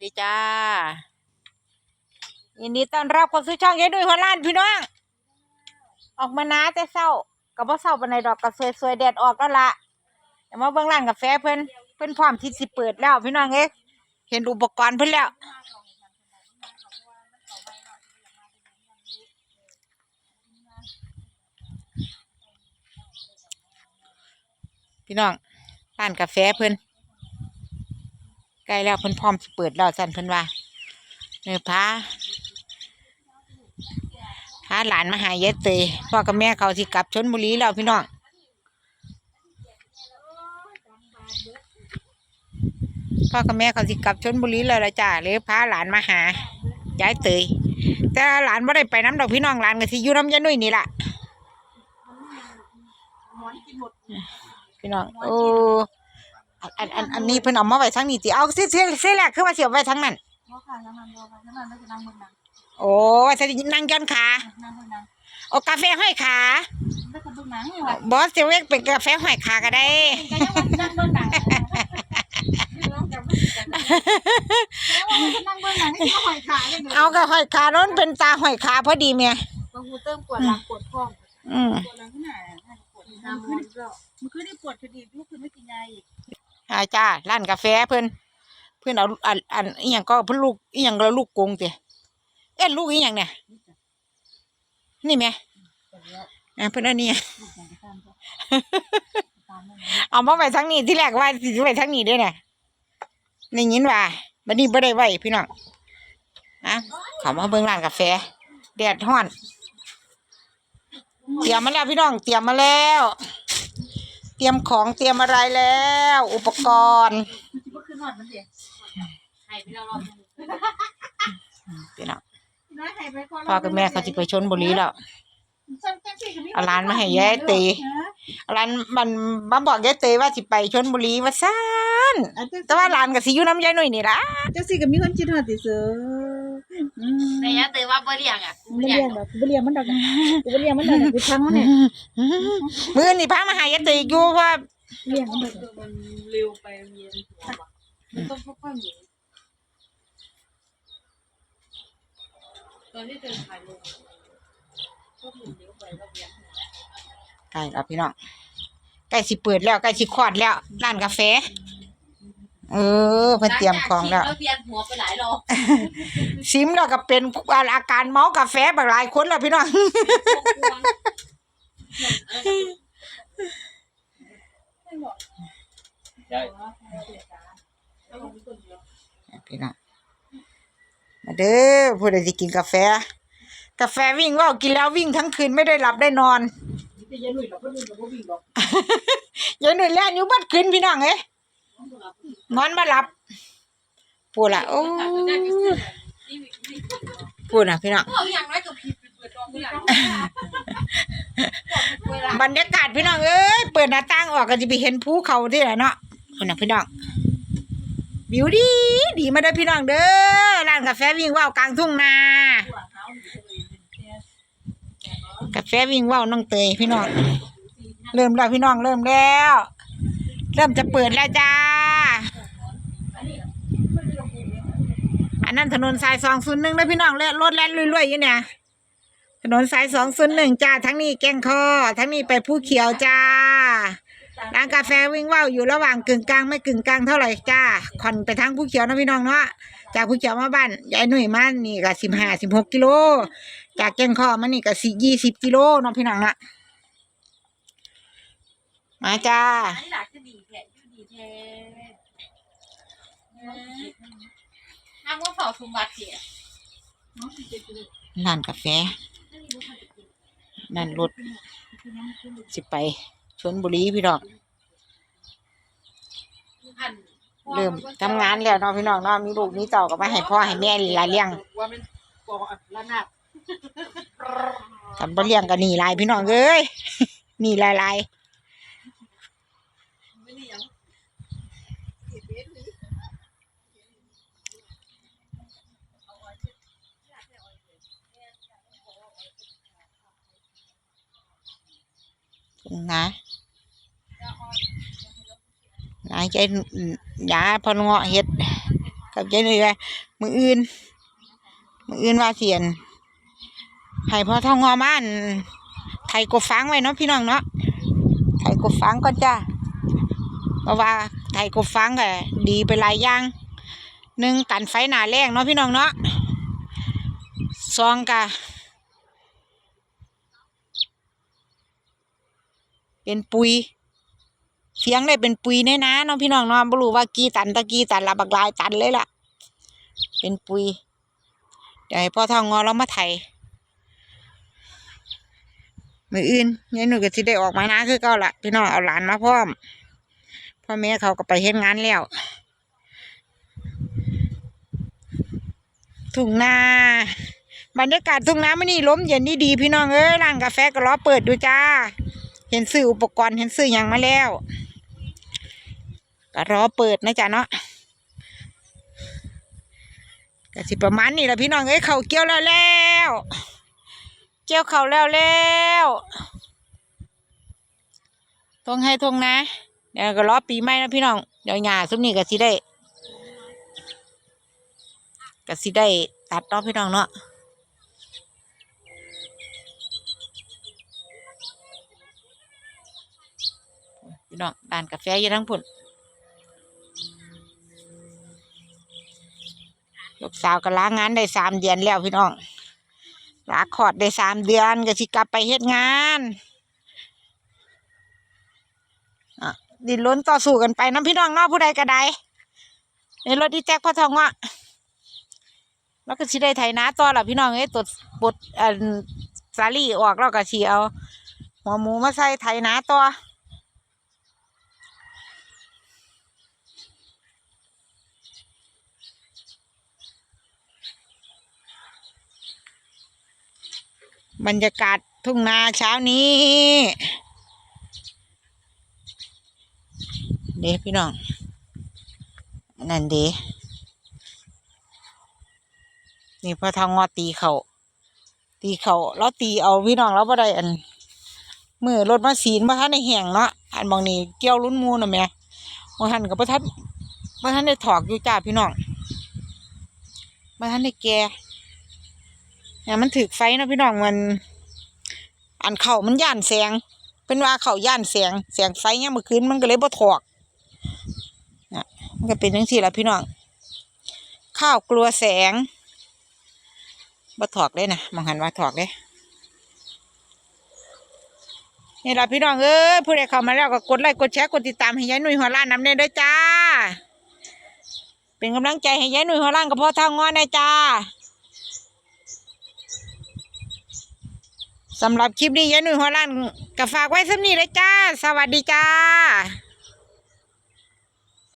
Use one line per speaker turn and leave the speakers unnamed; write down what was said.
ดีจ้ายินดีต้อนรับเข้าสู่ช่องยายดุยหัวล้านพี่น้อง ออกมานาแต่เศร้ากับว่าเศร้าปานใดดอกก็สวยๆแดดออกแล้วละแต่มาเบิ่งร้านกาแฟเพิ่นเพิ่นพร้อมที่สิเปิดแล้วพี่น้องเอ้ยเห็นอุปกรณ์เพิ่นแล้ว พี่น้องร้านกาแฟเพิ่น ใกล้แล้วเพิ่นพร้อมสิเปิดแล้วสั่นเพิ่นว่าเนื้อพาพาหลานมาหายายเตยพ่อกับแม่เขาสิกลับชนบุรีแล้วพี่น้องพ่อกับแม่เขาสิกลับชนบุรีแล้วละจ้าเลยพาหลานมาหายายเตยแต่หลานไม่ได้ไปน้ำดอกพี่น้องหลานก็สิอยู่น้ำยายนุ่ยนี่ล่ะพี่น้องโอ้ อันอันอันอันนี้เพิ่นเอามาไว้ทางนี้ติเอาเสียเสียเสียแรกคือว่าเสียไว้ทางนั้น
บ่ค่ะน้ำมันบ่ค่ะน้ำมันไม่ใช่น้ำมันนะ
โอ้ว่าจะนั่งย้อนขา
น้ำมันนะ
โอ้กาแฟห้อยขา
ไม่ใช่เบิ่งหนังนี่ว่ะ
บอสเซเวกเป็นกาแฟห้อยขาก็ได้
ก็ยังว่านั่งเบิ่งหนังแล้วว่านั่งเบิ่งหนังนี่ก็หอยขาเลย
เอากาห้อยขาโน้นเป็นตาห้อยขาพอดีเมีย
บางหูเติมปวดหลังปวดท้อง
อืม
ปวดหลังที่ไหนปวดน้ำมันก็มันคือได้ปวดคดีลูกคือไม่กินยาอีก
อาจ้าร้านกาแฟเพิ่นเพิ่นเอาอันอันอีหยังก็เพิ่นลูกอีหยังก็ลูกกงติเอ็นลูกอีหยังเนี่ยนี่แม่อะเพิ่นอันนี้
ลูกอย่างที่ตามก็ตามนั่น
เอามาไว้ทางนี้ที่แรกว่าสิไว้ทางนี้ด้เนี่ยในยินว่าบัดนี้บ่ได้ไว้พี่น้องอะขามาเบิ่งร้านกาแฟแดดร้อนเตรียมมาแล้วพี่น้องเตรียมมาแล้ว เตรียมของเตรียมอะไรแล้ว อุปกรณ์
มันคือนอนมันเสียหายไปแล้วรอบนึง
พี่น้อง
น้อยหายไปก่อน
พ่อกับแม่เขาจะไปชนบุรีแล้วเอาร้านมาให้ยายตีเอาร้านมันมาบอกยายเตยว่าสิไปชนบุรีว่าซ่านแต่ว่าร้านก็สิอยู่น้ำยายหน่อยนี่ล่ะ
จังสิก็มีคนคิดฮอดติเสืออืม
แต่ยะเตยว่าบ่เลี้ยงอะ
บ่เลี้ยงดอกกูบ่เลี้ยงมันดอกกูบ่เลี้ยงมันดอกกูทั้งมันเนี่ย
มื้อนี่พามาหายายเตยอยู่เพราะว่า
เลี้ยงมันดอก
มันเร็วไปเวียนหัวว่ะมันต้องค่อยๆหมุนตอนที่เธอถ่ายลงก็หมุนเร็วไปก็เวียนหัว
ใกล้แล้วพี่น้องใกล้สิเปิดแล้วใกล้สิคลอดแล้วร้านกาแฟ เออเพิ่นเตรียมของแล้ว
หลัจากฉีดเวียนหัวไปหลายรอบ
ซิมแล้วก็เป็นอาการเมากาแฟบางหลายคนแล้วพี่น้องพี่น้องมาเด้อผู้ใดสิกินกาแฟ กาแฟวิ่งว่าวกินแล้ววิ่งทั้งคืนไม่ได้หลับได้นอน
แต่ยายหนุ่ยเราก็ดูเราก็วิ่งดอก
ยายหนุ่ยแล่นอยู่บัดคืนพี่น้องเอ้ย นอนมาหลับพูดละโอ้พูดนะพี่น้อง
เอาอย่างไรก็ผิดเปิดรองอย่าง
บรรยากาศพี่น้องเอ้ยเปิดหน้าต่างออกก็จะไปเห็นภูเขาที่ไหนเนาะคนน่ะพี่น้องวิวดีดีมาเด้อพี่น้องเด้อร้านกาแฟวิ่งว่าวกลางทุ่งนากาแฟวิ่งว่าวน้องเตยพี่น้องเริ่มแล้วพี่น้องเริ่มแล้ว เริ่มจะเปิดแล้วจ้า อันนั้นถนนสายสองศูนย์หนึ่งนะพี่น้องแล้วรถแล่นรวยๆอยู่เนี่ย ถนนสายสองศูนย์หนึ่งจ้า ทั้งนี้แกงคอ ทั้งนี้ไปผู้เขียวจ้า ร้านกาแฟวิ่งว่าวอยู่ระหว่างกึ่งกลางไม่กึ่งกลางเท่าไหร่จ้าคอนไปทางผู้เขียวนะพี่น้องเนาะ จากผู้เขียวมาบ้านยายหนุ่ยมานี่ก็สิบห้าสิบหกกิโล จากแกงคอมานี่ก็สี่ยี่สิบกิโลเนาะพี่น้องเนาะมาจ้า
อันนี้หลักจะ ดีแท้ยูดีแท้ห้ามว่าเผาสมบัติเสีย
ร้านกาแฟนั่นรถสิไปชนบุรีพี่น้อง
อัน
เริ่มทำงานแล้วเนาะพี่น้องเนาะมีลูกมีเต่าก็มาให้พ่อให้แม่ลีลาเลี้ยง
ว่ามันปอกละนาด
ทำบ่เลี้ยงก็หนีหลายพี่น้องเอ้ยหนีหลายหลาย
ไม่ได้ยัง
นะนายใจยาพอเงาะเฮ็ดกับยายหนุ่ยมืออื่น มืออื่นว่าเสียนให้พอทองงอมานไทยกบฟังไว้เนาะพี่น้องเนาะไทยกบฟังก่อนจ้าเพราะว่าไทยกบฟังก็ดีไปหลายอย่างหนึ่งกันไฟหนาแรงเนาะพี่น้องเนาะสองกะ เป็นปุยเสียงได้เป็นปุยแน่นะเนาะพี่น้องเนาะบ่รู้ว่ากี่ตันตะกี่ตันละบักลายตันเลยล่ะ เป็นปุยเดี๋ยวให้พ่อทองงอเรามาไถมืออื่นยายหนูก็สิได้ออกมานะคือเก่าละพี่น้องเอาหลานมาพร้อมพ่อแม่เขาก็ไปเฮ็ดงานแล้วทุ่งนาบรรยากาศทุ่งนามันนี่ลมเย็นดีดีพี่น้องเอ้ยร้านกาแฟก็รอเปิดดูจ้า เห็นซื้ออุปกรณ์เห็นซื้อหยังมาแล้วก็รอเปิดนะจ๊ะเนาะก็สิประมาณนี้แหละพี่น้องเอ้ยเขาเกี่ยวแล้วแล้วเกี่ยวเขาแล้วแล้วทงให้ทงนะ เดี๋ยวก็รอปีใหม่นะพี่น้องเดี๋ยวหญ้าซุ้มนี้ก็สิได้ก็สิได้ตัดเนาะพี่น้องเนาะ พี่น้องด้านกาแฟอยู่ทั้งพุ่นลูกสาวก็ล้างงานได้สามเดือนแล้วพี่น้องลาคลอดได้สามเดือนก็สิกลับไปเฮ็ดงานอะดินล้นต่อสู้กันไปน้ำพี่น้องนาะผู้ใดก็ได้ในรถที่แจ็คพ่อทองอะแล้วก็สิได้ไถนาต่อล่ะพี่น้องเอ้ยตดบดอันสาลี่ออกแล้วก็สิเอาหัวหมูมาใส่ไถนาต่อ บรรยากาศทุ่งนาเช้านี้ เด้พี่น้อง นั่นเด้นี่พอทางงอตีเขาตีเขาแล้วตีเอาพี่น้องแล้วบ่ได้อันมือรถมาสีนบ่ทันในแห้งเนาะอันบางนี่เกี่ยวลุ้นมูน่ะแหม่บ่ทันกับบ่ทันบ่ทันได้ถอกอยู่จ้าพี่น้องบ่ทันได้แก่ เนี่ยมันถึกไฟนะพี่น้องมันอันเข่ามันย่านแสง เป็นว่าเข่าย่านแสงแสงไฟเนี่ยามมื่อคืนมันก็เลยบ่ถอกน่ะมันก็เป็นจังซี่ละพี่น้องข้าวกลัวแสงบ่ถอกเลยนะมองหันว่าถอกเลยนี่ละพี่น้องเอ้ยผู้ใดเข้ามาแล้วก็กดไลค์กดแชร์กดติดตามให้ยายหนุ่ยหัวล้านน้ำเน่ด้วยจ้า เป็นกำลังใจให้ยายหนุ่ยหัวล้านกับพ่อท่างอนนะจ้า สำหรับคลิปนี้ยายนุ่ยหัวล้านก็ฝากไว้สำนี้เลยจ้า สวัสดีจ้า